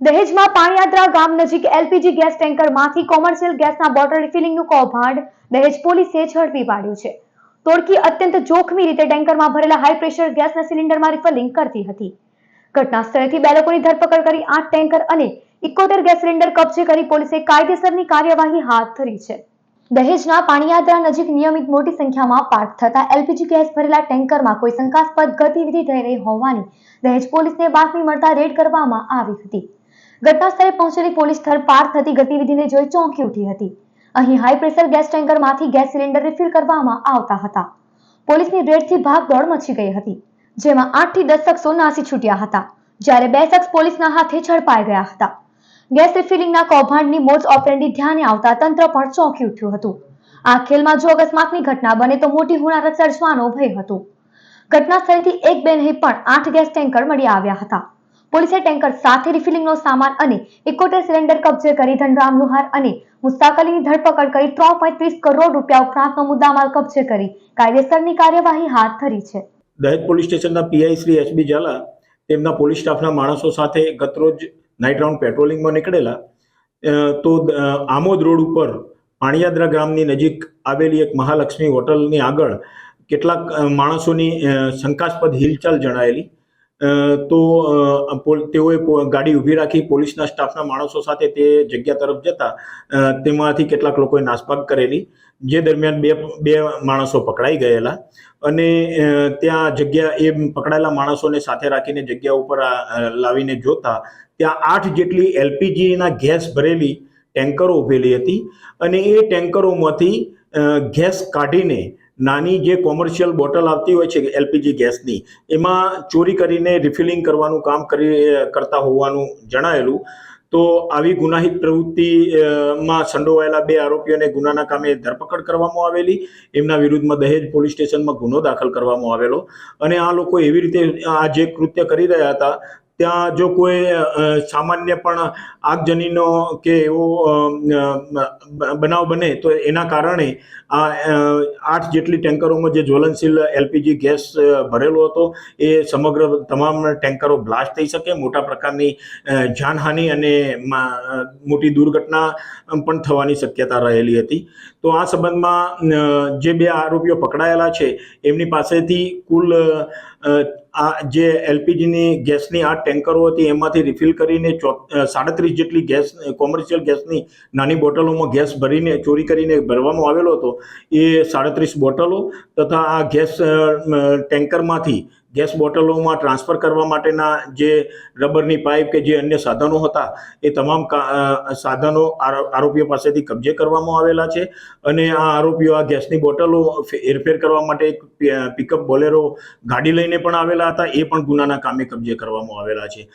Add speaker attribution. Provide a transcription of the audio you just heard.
Speaker 1: દહેજમાં પાણીયાત્રા ગામ નજીક એલપીજી ગેસ ટેન્કરમાંથી કોમર્શિયલ ગેસના બોટલ રિફિલિંગનું કૌભાંડ દહેજ પોલીસે ઝડપી પાડ્યું છે. તોડકી અત્યંત જોખમી રીતે ટેન્કરમાં ભરેલા હાઈ પ્રેશર ગેસના સિલિન્ડરમાં રિફિલિંગ કરતી હતી. ઘટના સ્થળેથી બે લોકોની ધરપકડ કરી આઠ ટેન્કર અને ઇકોતેર ગેસ સિલિન્ડર કબજે કરી પોલીસે કાયદેસરની કાર્યવાહી હાથ ધરી છે. દહેજના પાણીયાત્રા નજીક નિયમિત મોટી સંખ્યામાં પાર્ક થતા એલપીજી ગેસ ભરેલા ટેન્કરમાં કોઈ શંકાસ્પદ ગતિવિધિ થઈ રહી હોવાની દહેજ પોલીસને બાતમી મળતા રેડ કરવામાં આવી હતી. ઘટના સ્થળે પહોંચેલી પોલીસ સ્થળ પાર થતી ગતિવિધિને જોઈ ચોંકી ઉઠી હતી. અહીં હાઈ પ્રેશર ગેસ ટેન્કરમાંથી ગેસ સિલિન્ડર રિફિલ કરવામાં આવતા હતા. પોલીસની રેડથી ભાગદોડ મચી ગઈ હતી, જેમાં આઠથી દસ શખ્સો નાસી છૂટ્યા હતા, જ્યારે બે શખ્સ પોલીસના હાથે ઝડપાઈ ગયા હતા. ગેસ રિફિલિંગના કૌભાંડની મોજ ઓપરેન્ડી ધ્યાને આવતા તંત્ર પણ ચોંકી ઉઠ્યું હતું. આ ખેલમાં જો અકસ્માતની ઘટના બને તો મોટી હુનારત સર્જવાનો ભય હતો. ઘટના સ્થળેથી એક બે નહીં પણ આઠ ગેસ ટેન્કર મળી આવ્યા હતા. પોલીસે ટેન્કર સાથે રિફિલિંગનો સામાન અને એકોતેર સિલિન્ડર કબજે કરી ધનરામ લુહાર અને મુસ્તાકલીની ધરપકડ કરી ત્રણ પાંત્રીસ ત્રીસ કરોડ રૂપિયા ઉપરાંતનો મુદ્દામાલ કબજે કરી. કાયદેસરની કાર્યવાહી હાથ ધરી છે.
Speaker 2: દહેજ પોલીસ સ્ટેશનના પીઆઈ શ્રી એસબી ઝાલા તેમના પોલીસ સ્ટાફના માણસો સાથે ગતરોજ નાઇટ રાઉન્ડ પેટ્રોલિંગમાં નીકળેલા. તો આમોદ રોડ ઉપર પાણિયાદરા ગામની નજીક આવેલી એક મહાલક્ષ્મી હોટલની આગળ કેટલાક માણસોની શંકાસ્પદ હિલચાલ જણાયેલી. તો તેઓએ ગાડી ઊભી રાખી, પોલીસના સ્ટાફના માણસો સાથે તે જગ્યા તરફ જતા તેમાંથી કેટલાક લોકોએ નાસભાગ કરેલી, જે દરમિયાન બે બે માણસો પકડાઈ ગયેલા અને ત્યાં જગ્યા, એ પકડાયેલા માણસોને સાથે રાખીને જગ્યા ઉપર લાવીને જોતા, ત્યાં આઠ જેટલી એલપીજીના ગેસ ભરેલી ટેન્કરો ઊભેલી હતી અને એ ટેન્કરોમાંથી ગેસ કાઢીને નાની જે કોમર્શિયલ બોટલ આવતી હોય છે, એલપીજી ગેસની, એમાં ચોરી કરીને રિફિલિંગ કરવાનું કામ કરી, કરતા હોવાનું જણાયેલું. તો આવી ગુનાહિત પ્રવૃત્તિ માં સંડોવાયેલા બે આરોપીઓને ગુનાના કામે ધરપકડ કરવામાં આવેલી. એમના વિરુદ્ધમાં દહેજ પોલીસ સ્ટેશનમાં ગુનો દાખલ કરવામાં આવેલો. અને આ લોકો એવી રીતે આ જે કૃત્ય કરી રહ્યા હતા ત્યાં જો કોઈ સામાન્ય પણ આગજનીનો કે એવો બનાવ બને, તો એના કારણે આ આઠ જેટલી ટેન્કરોમાં જે જ્વલનશીલ એલપીજી ગેસ ભરેલો હતો, એ સમગ્ર તમામ ટેન્કરો બ્લાસ્ટ થઈ શકે. મોટા પ્રકારની જાનહાનિ અને મોટી દુર્ઘટના પણ થવાની શક્યતા રહેલી હતી. તો આ સંબંધમાં જે બે આરોપીઓ પકડાયેલા છે, એમની પાસેથી કુલ આ જે એલપીજીની ગેસની આ ટેન્કરો હતી, એમાંથી રિફિલ કરીને ચો સાડત્રીસ જેટલી ગેસ કોમર્શિયલ ગેસની નાની બોટલોમાં ગેસ ભરીને, ચોરી કરીને ભરવામાં આવેલો હતો. એ સાડત્રીસ બોટલો તથા આ ગેસ ટેન્કરમાંથી ગેસ બોટલોમાં ટ્રાન્સફર કરવા માટેના જે રબરની પાઇપ કે જે અન્ય સાધનો હતા, એ તમામ સાધનો આરો- આરોપીઓ પાસેથી કબજે કરવામાં આવેલા છે. અને આ આરોપીઓ આ ગેસની બોટલો હેરફેર કરવા માટે એક પિકઅપ બોલેરો ગાડી લઈને પણ આવેલા હતા, એ પણ ગુનાના કામે કબજે કરવામાં આવેલા છે.